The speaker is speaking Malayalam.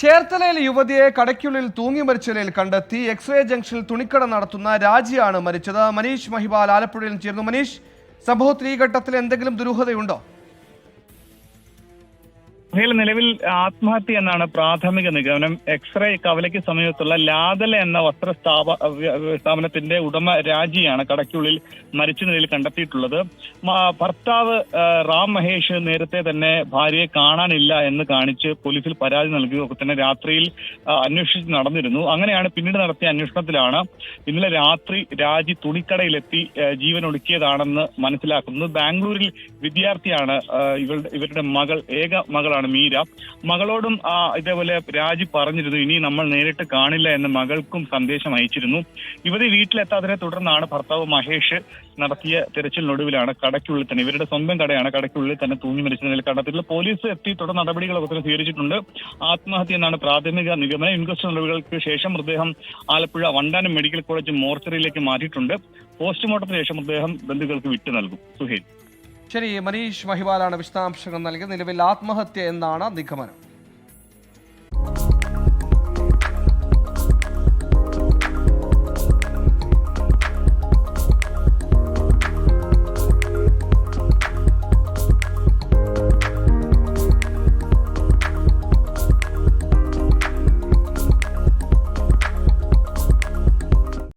ചേർത്തലയിൽ യുവതിയെ കടയ്ക്കുള്ളിൽ തൂങ്ങി മരിച്ച നിലയിൽ കണ്ടെത്തി എക്സ്റേ ജംഗ്ഷനിൽ തുണിക്കട നടത്തുന്ന രാജിയാണ് മരിച്ചത്. മനീഷ് മഹിബാൽ ആലപ്പുഴയിൽ ചേർന്നു. മനീഷ് സംഭവത്തിൽ ഈ ഘട്ടത്തിൽ എന്തെങ്കിലും ദുരൂഹതയുണ്ടോ? സുഹേൽ നിലവിൽ ആത്മഹത്യ എന്നാണ് പ്രാഥമിക നിഗമനം. എക്സ്റേ കവലയ്ക്ക് സമീപത്തുള്ള ലാതല എന്ന വസ്ത്ര സ്ഥാപ സ്ഥാപനത്തിന്റെ ഉടമ രാജിയാണ് കടയ്ക്കുള്ളിൽ മരിച്ച നിലയിൽ കണ്ടെത്തിയിട്ടുള്ളത്. ഭർത്താവ് റാം മഹേഷ് നേരത്തെ തന്നെ ഭാര്യയെ കാണാനില്ല എന്ന് കാണിച്ച് പോലീസിൽ പരാതി നൽകുകയൊക്കെ തന്നെ രാത്രിയിൽ അന്വേഷിച്ച് നടന്നിരുന്നു. അങ്ങനെയാണ് പിന്നീട് നടത്തിയ അന്വേഷണത്തിലാണ് ഇന്നലെ രാത്രി രാജി തുണിക്കടയിലെത്തി ജീവൻ ഒടുക്കിയതാണെന്ന് മനസ്സിലാക്കുന്നത്. ബാംഗ്ലൂരിൽ വിദ്യാർത്ഥിയാണ് ഇവരുടെ ഇവരുടെ മകൾ ഏക മകളാണ് മീര. മകളോടും ഇതേപോലെ രാജി പറഞ്ഞിരുന്നു. ഇനി നമ്മൾ നേരിട്ട് കാണില്ല എന്ന് മകൾക്കും സന്ദേശം അയച്ചിരുന്നു. യുവതി വീട്ടിലെത്താതിനെ തുടർന്നാണ് ഭർത്താവ് മഹേഷ് നടത്തിയ തിരച്ചിലിനൊടുവിലാണ് കടയ്ക്കുള്ളിൽ തന്നെ ഇവരുടെ സ്വന്തം കടയാണ് കടയ്ക്കുള്ളിൽ തന്നെ തൂങ്ങി മരിച്ച നിലയിൽ കണ്ടെത്തിയിട്ടുള്ള പോലീസ് എത്തി തുടർ നടപടികളൊക്കെ തന്നെ സ്വീകരിച്ചിട്ടുണ്ട്. ആത്മഹത്യ എന്നാണ് പ്രാഥമിക നിഗമനം. ഇൻക്വസ്റ്റ് നടപടികൾക്ക് ശേഷം മൃതദേഹം ആലപ്പുഴ വണ്ടാനം മെഡിക്കൽ കോളേജ് മോർച്ചറിയിലേക്ക് മാറ്റിയിട്ടുണ്ട്. പോസ്റ്റ്മോർട്ടത്തിന് ശേഷം മൃതദേഹം ബന്ധുക്കൾക്ക് വിട്ടു നൽകും. സുഹേൽ. ശരി മനീഷ് മഹിബാലാണ് വിശദാംശങ്ങൾ നൽകിയത്. നിലവിൽ ആത്മഹത്യ എന്നാണ് നിഗമനം.